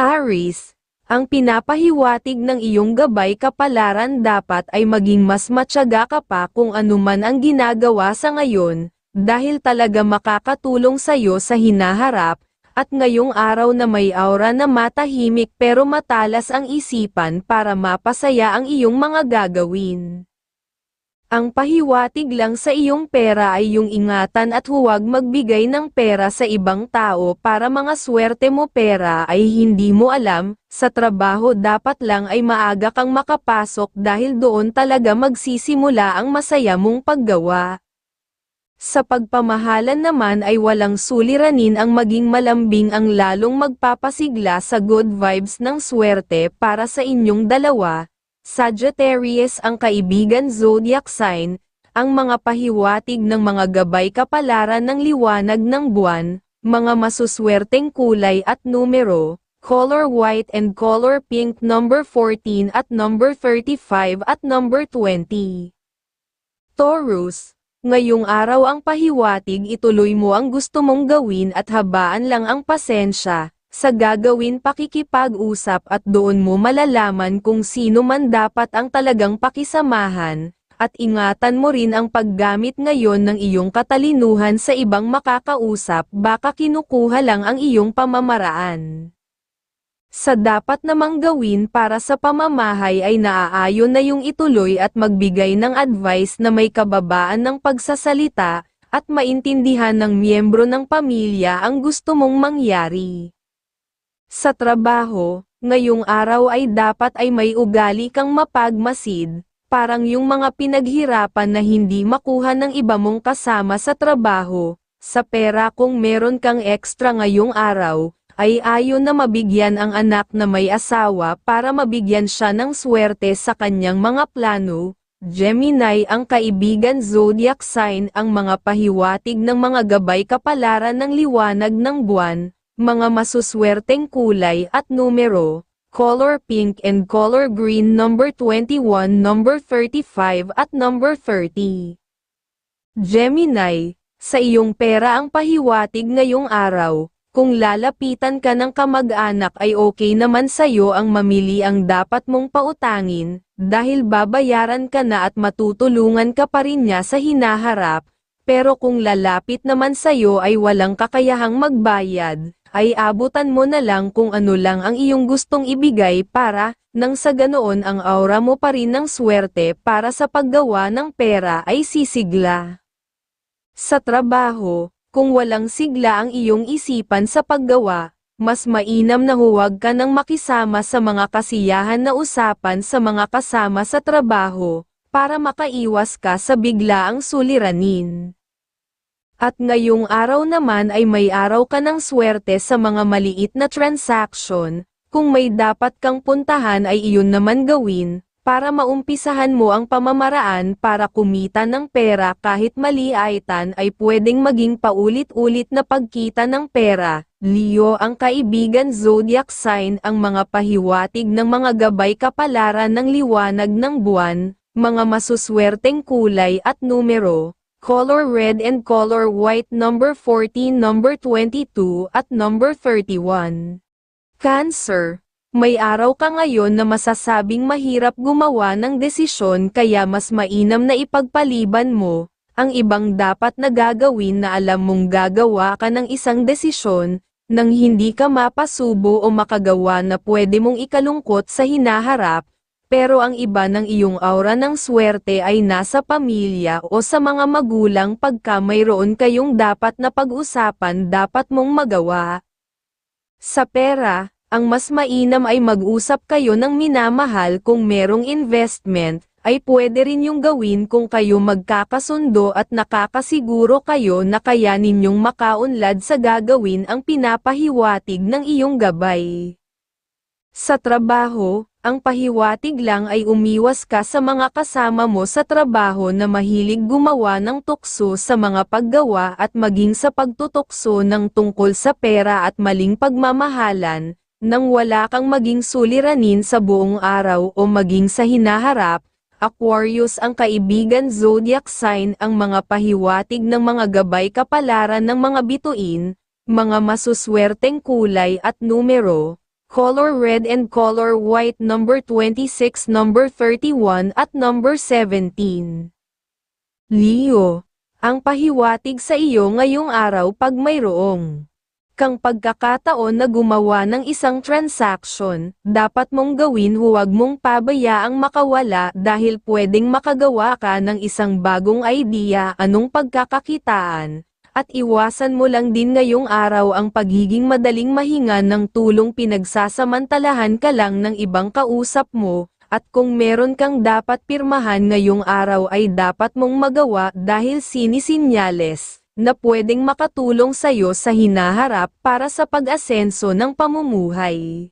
Aris, ang pinapahiwatig ng iyong gabay kapalaran dapat ay maging mas matyaga ka pa kung anuman ang ginagawa sa ngayon, dahil talaga makakatulong sa'yo sa hinaharap, at ngayong araw na may aura na matahimik pero matalas ang isipan para mapasaya ang iyong mga gagawin. Ang pahiwatig lang sa iyong pera ay yung ingatan at huwag magbigay ng pera sa ibang tao para mga swerte mo pera ay hindi mo alam, sa trabaho dapat lang ay maaga kang makapasok dahil doon talaga magsisimula ang masaya mong paggawa. Sa pagpamahalan naman ay walang suliranin ang maging malambing ang lalong magpapasigla sa good vibes ng swerte para sa inyong dalawa, Sagittarius ang kaibigan zodiac sign, ang mga pahiwatig ng mga gabay kapalaran ng liwanag ng buwan, mga masuswerteng kulay at numero, color white and color pink number 14 at number 35 at number 20. Taurus, ngayong araw ang pahiwatig ituloy mo ang gusto mong gawin at habaan lang ang pasensya, sa gagawin pakikipag-usap at doon mo malalaman kung sino man dapat ang talagang pakisamahan, at ingatan mo rin ang paggamit ngayon ng iyong katalinuhan sa ibang makakausap baka kinukuha lang ang iyong pamamaraan. Sa dapat namang gawin para sa pamamahay ay naaayon na yung ituloy at magbigay ng advice na may kababaan ng pagsasalita, at maintindihan ng miyembro ng pamilya ang gusto mong mangyari. Sa trabaho, ngayong araw ay dapat ay may ugali kang mapagmasid, parang yung mga pinaghirapan na hindi makuha ng iba mong kasama sa trabaho, sa pera kung meron kang extra ngayong araw, ay ayon na mabigyan ang anak na may asawa para mabigyan siya ng swerte sa kanyang mga plano. Gemini ang kaibigan zodiac sign ang mga pahiwatig ng mga gabay kapalaran ng liwanag ng buwan, mga masuswerteng kulay at numero, color pink and color green number 21 number 35 at number 30. Gemini, sa iyong pera ang pahiwatig ngayong araw, kung lalapitan ka ng kamag-anak ay okay naman sa'yo ang mamili ang dapat mong pautangin, dahil babayaran ka na at matutulungan ka pa rin niya sa hinaharap, pero kung lalapit naman sa'yo ay walang kakayahang magbayad, ay abutan mo na lang kung ano lang ang iyong gustong ibigay para, nang sa ganoon ang aura mo pa rin ng swerte para sa paggawa ng pera ay sisigla. Sa trabaho, kung walang sigla ang iyong isipan sa paggawa, mas mainam na huwag ka nang makisama sa mga kasiyahan na usapan sa mga kasama sa trabaho, para makaiwas ka sa biglaang suliranin. At ngayong araw naman ay may araw ka ng swerte sa mga maliit na transaction, kung may dapat kang puntahan ay iyon naman gawin, para maumpisahan mo ang pamamaraan para kumita ng pera kahit maliaitan ay pwedeng maging paulit-ulit na pagkita ng pera. Leo ang kaibigan zodiac sign ang mga pahiwatig ng mga gabay kapalaran ng liwanag ng buwan, mga masuswerteng kulay at numero, color red and color white number 14 number 22 at number 31. Cancer, may araw ka ngayon na masasabing mahirap gumawa ng desisyon kaya mas mainam na ipagpaliban mo, ang ibang dapat na gagawin na alam mong gagawa ka ng isang desisyon, nang hindi ka mapasubo o makagawa na pwede mong ikalungkot sa hinaharap, pero ang iba ng iyong aura ng swerte ay nasa pamilya o sa mga magulang pagka mayroon kayong dapat na pag-usapan dapat mong magawa. Sa pera, ang mas mainam ay mag-usap kayo ng minamahal kung merong investment, ay pwede rin yung gawin kung kayo magkakasundo at nakakasiguro kayo na kaya ninyong makaunlad sa gagawin ang pinapahiwatig ng iyong gabay. Sa trabaho, ang pahiwatig lang ay umiwas ka sa mga kasama mo sa trabaho na mahilig gumawa ng tukso sa mga paggawa at maging sa pagtutukso ng tungkol sa pera at maling pagmamahalan, nang wala kang maging suliranin sa buong araw o maging sa hinaharap, Aquarius ang kaibigan zodiac sign ang mga pahiwatig ng mga gabay kapalaran ng mga bituin, mga masuswerteng kulay at numero, color red and color white number 26, number 31 at number 17. Leo, ang pahiwatig sa iyo ngayong araw pag mayroong kang pagkakataon na gumawa ng isang transaction, dapat mong gawin huwag mong pabayaang makawala dahil pwedeng makagawa ka ng isang bagong idea anong pagkakakitaan, at iwasan mo lang din ngayong araw ang pagiging madaling mahinga ng tulong pinagsasamantalahan ka lang ng ibang kausap mo, at kung meron kang dapat pirmahan ngayong araw ay dapat mong magawa dahil sinisinyales na pwedeng makatulong sa'yo sa hinaharap para sa pag-asenso ng pamumuhay.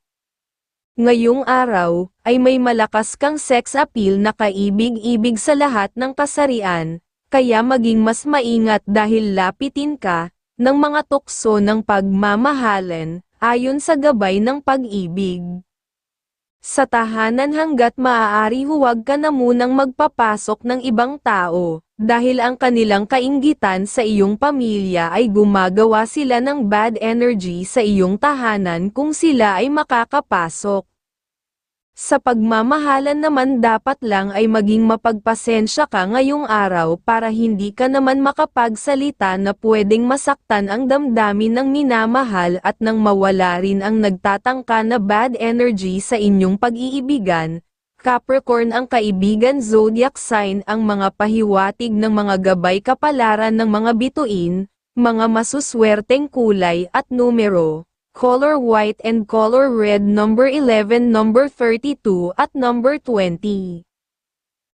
Ngayong araw, ay may malakas kang sex appeal na kaibig-ibig sa lahat ng kasarian, kaya maging mas maingat dahil lapitin ka, ng mga tukso ng pagmamahalan, ayon sa gabay ng pag-ibig. Sa tahanan hanggat maaari huwag ka na munang magpapasok ng ibang tao, dahil ang kanilang kainggitan sa iyong pamilya ay gumagawa sila ng bad energy sa iyong tahanan kung sila ay makakapasok. Sa pagmamahalan naman dapat lang ay maging mapagpasensya ka ngayong araw para hindi ka naman makapagsalita na pwedeng masaktan ang damdamin ng minamahal at nang mawala rin ang nagtatangka na bad energy sa inyong pag-iibigan. Capricorn ang kaibigan zodiac sign ang mga pahiwatig ng mga gabay kapalaran ng mga bituin, mga masuswerteng kulay at numero color white and color red number 11 number 32 at number 20.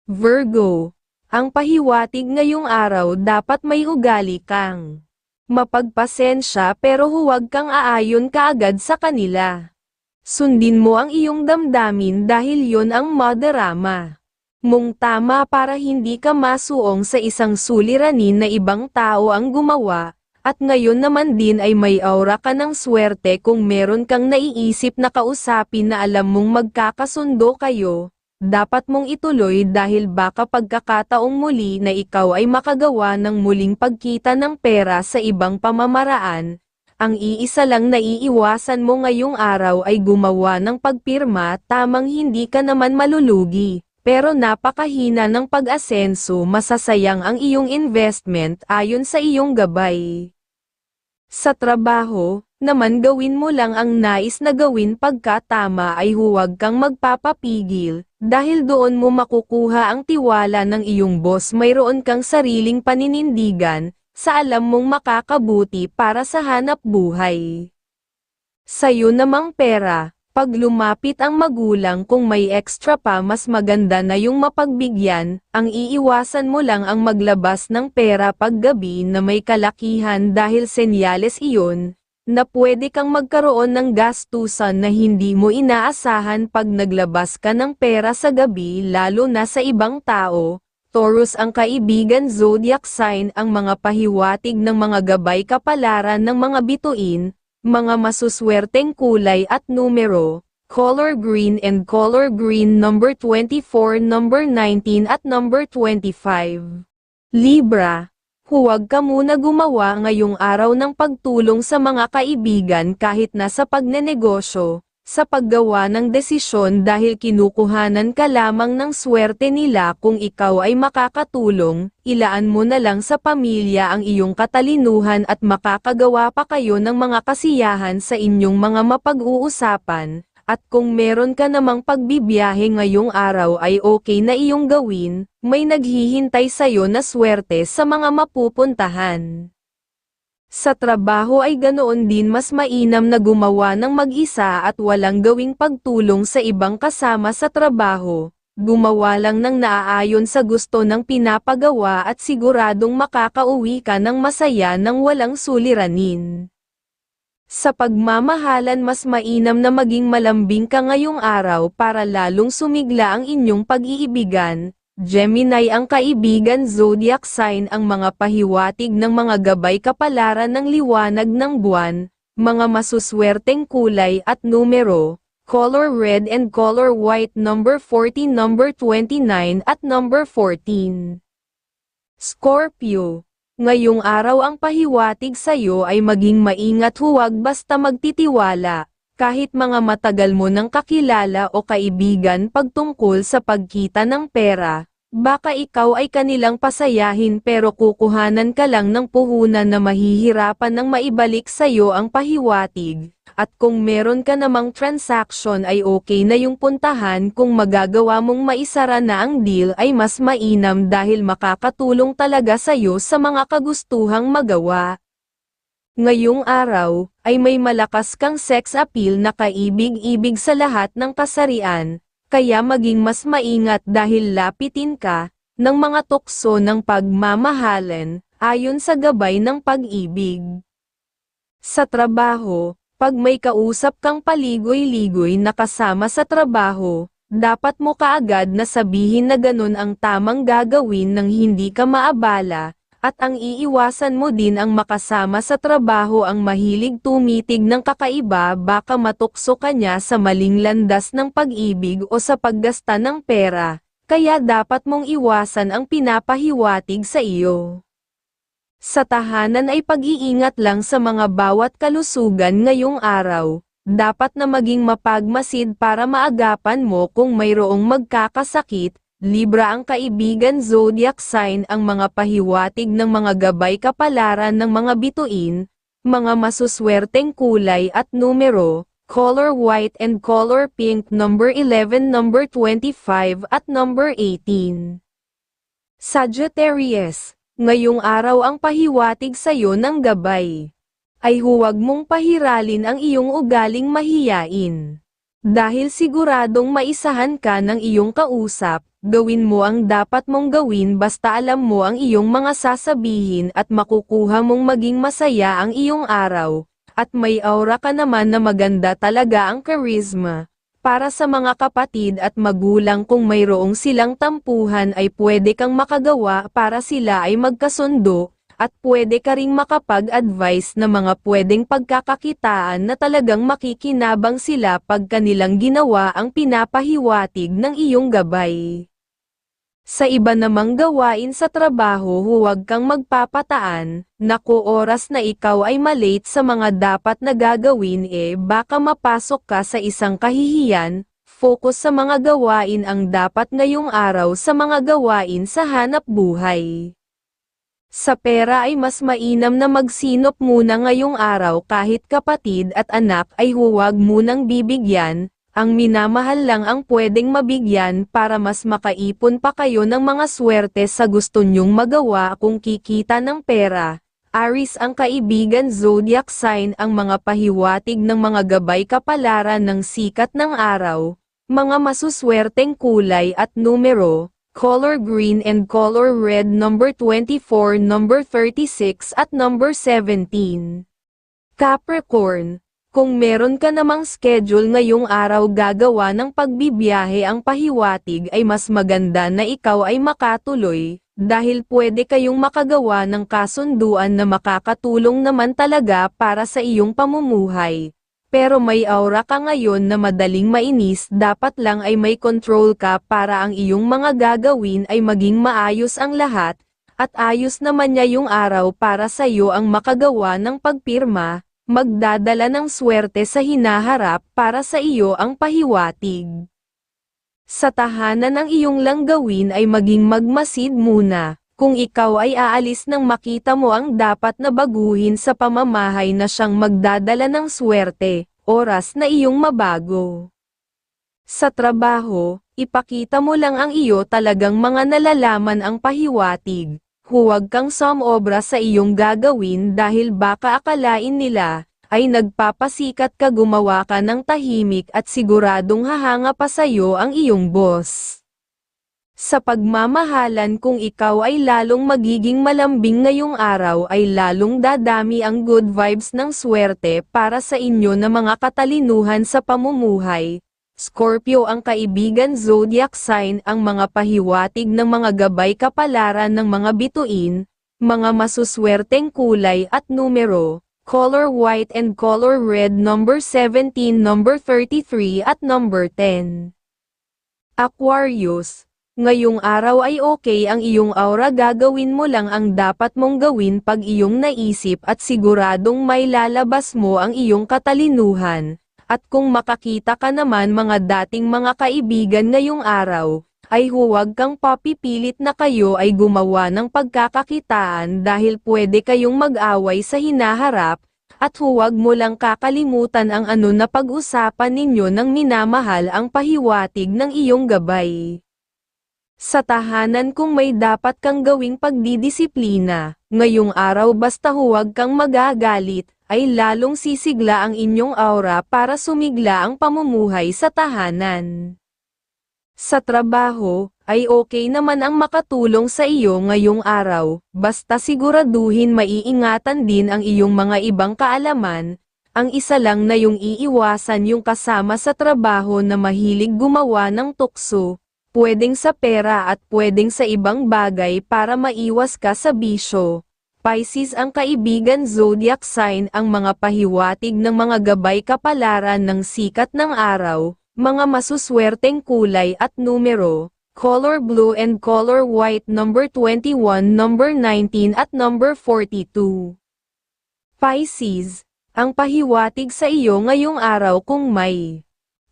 Virgo, ang pahiwatig ngayong araw dapat may ugali kang mapagpasensya pero huwag kang aayon kaagad sa kanila. Sundin mo ang iyong damdamin dahil yon ang madarama mong tama para hindi ka masuong sa isang suliranin na ibang tao ang gumawa, at ngayon naman din ay may aura ka ng swerte kung meron kang naiisip na kausapin na alam mong magkakasundo kayo, dapat mong ituloy dahil baka pagkakataong muli na ikaw ay makagawa ng muling pagkita ng pera sa ibang pamamaraan. Ang iisa lang na iiwasan mo ngayong araw ay gumawa ng pagpirma tamang hindi ka naman malulugi pero napakahina ng pag-asenso masasayang ang iyong investment ayon sa iyong gabay. Sa trabaho, naman gawin mo lang ang nais na gawin pagka tama ay huwag kang magpapapigil, dahil doon mo makukuha ang tiwala ng iyong boss mayroon kang sariling paninindigan, sa alam mong makakabuti para sa hanap buhay. Sa'yo namang pera, pag lumapit ang magulang kung may extra pa mas maganda na yung mapagbigyan, ang iiwasan mo lang ang maglabas ng pera pag gabi na may kalakihan dahil senyales iyon, na pwede kang magkaroon ng gastusan na hindi mo inaasahan pag naglabas ka ng pera sa gabi lalo na sa ibang tao. Taurus ang kaibigan zodiac sign ang mga pahiwatig ng mga gabay kapalaran ng mga bituin, mga masuswerteng kulay at numero, color green and color green number 24, number 19 at number 25. Libra, huwag ka muna gumawa ngayong araw ng pagtulong sa mga kaibigan kahit nasa pagnenegosyo, sa paggawa ng desisyon dahil kinukuhanan ka lamang ng swerte nila kung ikaw ay makakatulong, ilaan mo na lang sa pamilya ang iyong katalinuhan at makakagawa pa kayo ng mga kasiyahan sa inyong mga mapag-uusapan, at kung meron ka namang pagbibiyahe ngayong araw ay okay na iyong gawin, may naghihintay sa'yo na swerte sa mga mapupuntahan. Sa trabaho ay ganoon din mas mainam na gumawa ng mag-isa at walang gawing pagtulong sa ibang kasama sa trabaho. Gumawa lang ng naaayon sa gusto ng pinapagawa at siguradong makakauwi ka ng masaya ng walang suliranin. Sa pagmamahalan mas mainam na maging malambing ka ngayong araw para lalong sumigla ang inyong pag-iibigan, Gemini ang kaibigan zodiac sign ang mga pahiwatig ng mga gabay kapalaran ng liwanag ng buwan, mga masuswerteng kulay at numero, color red and color white number 40 number 29 at number 14. Scorpio, ngayong araw ang pahiwatig sa iyo ay maging maingat huwag basta magtitiwala, Kahit mga matagal mo ng kakilala o kaibigan pagtungkol sa pagkita ng pera, baka ikaw ay kanilang pasayahin pero kukuhanan ka lang ng puhunan na mahihirapan ng maibalik sa'yo ang pahiwatig, at kung meron ka namang transaction ay okay na yung puntahan kung magagawa mong maisara na ang deal ay mas mainam dahil makakatulong talaga sa'yo sa mga kagustuhang magawa. Ngayong araw, ay may malakas kang sex appeal na kaibig-ibig sa lahat ng kasarian, kaya maging mas maingat dahil lapitin ka, ng mga tukso ng pagmamahalan, ayon sa gabay ng pag-ibig. Sa trabaho, pag may kausap kang paligoy-ligoy na kasama sa trabaho, dapat mo kaagad na sabihin na ganun ang tamang gagawin nang hindi ka maabala, at ang iiwasan mo din ang makasama sa trabaho ang mahilig tumitig ng kakaiba baka matukso ka niya sa maling landas ng pag-ibig o sa paggasta ng pera, kaya dapat mong iwasan ang pinapahiwatig sa iyo. Sa tahanan ay pag-iingat lang sa mga bawat kalusugan ngayong araw, dapat na maging mapagmasid para maagapan mo kung mayroong magkakasakit, Libra ang kaibigan zodiac sign ang mga pahiwatig ng mga gabay kapalaran ng mga bituin, mga masuswerteng kulay at numero, color white and color pink number 11 number 25 at number 18. Sagittarius, ngayong araw ang pahiwatig sa'yo ng gabay. Ay huwag mong pahiralin ang iyong ugaling mahiyain. Dahil siguradong maisahan ka ng iyong kausap, gawin mo ang dapat mong gawin basta alam mo ang iyong mga sasabihin at makukuha mong maging masaya ang iyong araw, at may aura ka naman na maganda talaga ang charisma. Para sa mga kapatid at magulang kung mayroong silang tampuhan ay pwede kang makagawa para sila ay magkasundo, at pwede ka ring makapag-advise na mga pwedeng pagkakakitaan na talagang makikinabang sila pag kanilang ginawa ang pinapahiwatig ng iyong gabay. Sa iba namang gawain sa trabaho huwag kang magpapataan, naku oras na ikaw ay malate sa mga dapat na gagawin eh baka mapasok ka sa isang kahihiyan, focus sa mga gawain ang dapat ngayong araw sa mga gawain sa hanap buhay. Sa pera ay mas mainam na magsinop muna ngayong araw kahit kapatid at anak ay huwag munang bibigyan, ang minamahal lang ang pwedeng mabigyan para mas makaipon pa kayo ng mga swerte sa gusto nyong magawa kung kikita ng pera. Aris ang kaibigan zodiac sign ang mga pahiwatig ng mga gabay kapalaran ng sikat ng araw, mga masuswerteng kulay at numero, color green and color red number 24, number 36 at number 17. Capricorn, kung meron ka namang schedule ngayong araw gagawa ng pagbibiyahe ang pahiwatig ay mas maganda na ikaw ay makatuloy, dahil pwede kayong makagawa ng kasunduan na makakatulong naman talaga para sa iyong pamumuhay pero may aura ka ngayon na madaling mainis dapat lang ay may control ka para ang iyong mga gagawin ay maging maayos ang lahat, at ayos naman niya yung araw para sa iyo ang makagawa ng pagpirma, magdadala ng swerte sa hinaharap para sa iyo ang pahiwatig. Sa tahanan ang iyong lang gawin ay maging magmasid muna, kung ikaw ay aalis nang makita mo ang dapat na baguhin sa pamamahay na siyang magdadala ng swerte, oras na iyong mabago. Sa trabaho, ipakita mo lang ang iyo talagang mga nalalaman ang pahiwatig. Huwag kang somobra sa iyong gagawin dahil baka akalain nila, ay nagpapasikat ka gumawa ka ng tahimik at siguradong hahanga pa sa'yo ang iyong boss. Sa pagmamahalan kung ikaw ay lalong magiging malambing ngayong araw ay lalong dadami ang good vibes ng swerte para sa inyo na mga katalinuhan sa pamumuhay. Scorpio ang kaibigan zodiac sign ang mga pahiwatig ng mga gabay kapalaran ng mga bituin, mga masuswerteng kulay at numero, color white and color red number 17 number 33 at number 10. Aquarius, Ngayong araw ay okay ang iyong aura gagawin mo lang ang dapat mong gawin pag iyong naisip at siguradong may lalabas mo ang iyong katalinuhan, At kung makakita ka naman mga dating mga kaibigan ngayong araw, ay huwag kang papipilit na kayo ay gumawa ng pagkakakitaan dahil pwede kayong mag-away sa hinaharap, at huwag mo lang kakalimutan ang ano na pag-usapan ninyo ng minamahal ang pahiwatig ng iyong gabay. Sa tahanan kung may dapat kang gawing pagdidisiplina, ngayong araw basta huwag kang magagalit, ay lalong sisigla ang inyong aura para sumigla ang pamumuhay sa tahanan. Sa trabaho, ay okay naman ang makatulong sa iyo ngayong araw, basta siguraduhin maiingatan din ang iyong mga ibang kaalaman, ang isa lang na yung iiwasan yung kasama sa trabaho na mahilig gumawa ng tukso, pwedeng sa pera at pwedeng sa ibang bagay para maiwas ka sa bisyo. Pisces ang kaibigan zodiac sign ang mga pahiwatig ng mga gabay kapalaran ng sikat ng araw, mga masuswerteng kulay at numero, color blue and color white number 21, number 19 at number 42. Pisces, ang pahiwatig sa iyo ngayong araw kung may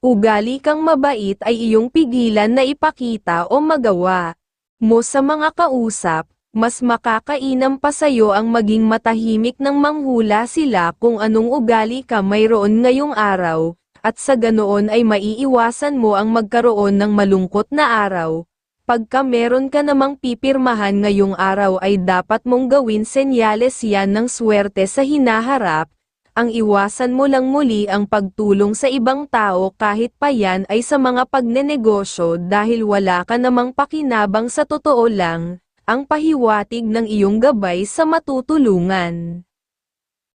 ugali kang mabait ay iyong pigilan na ipakita o magawa mo sa mga kausap, mas makakainam pa sa'yo ang maging matahimik ng manghula sila kung anong ugali ka mayroon ngayong araw, at sa ganoon ay maiiwasan mo ang magkaroon ng malungkot na araw. Pagka meron ka namang pipirmahan ngayong araw ay dapat mong gawin senyales yan ng swerte sa hinaharap, ang iwasan mo lang muli ang pagtulong sa ibang tao kahit pa yan ay sa mga pagnenegosyo dahil wala ka namang pakinabang sa totoo lang, ang pahiwatig ng iyong gabay sa matutulungan.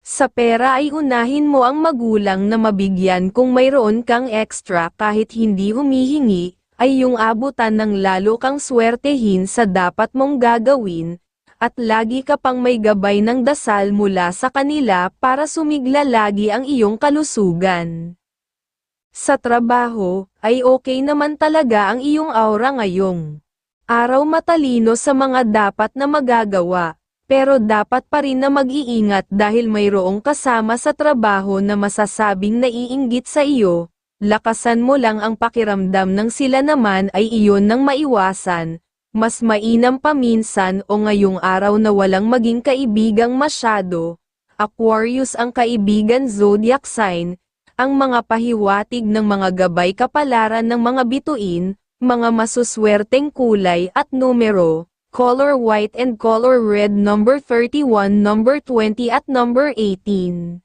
Sa pera ay unahin mo ang magulang na mabigyan kung mayroon kang extra kahit hindi humihingi, ay yung abutan ng lalo kang swertehin sa dapat mong gagawin, at lagi ka pang may gabay ng dasal mula sa kanila para sumigla lagi ang iyong kalusugan. Sa trabaho, ay okay naman talaga ang iyong aura ngayong araw matalino sa mga dapat na magagawa, pero dapat pa rin na mag-iingat dahil mayroong kasama sa trabaho na masasabing naiinggit sa iyo, lakasan mo lang ang pakiramdam ng sila naman ay iyon nang maiwasan, mas mainam pa minsan o ngayong araw na walang maging kaibigang masyado. Aquarius ang kaibigan zodiac sign, ang mga pahiwatig ng mga gabay kapalaran ng mga bituin, mga masuswerteng kulay at numero, color white and color red number 31, number 20 at number 18.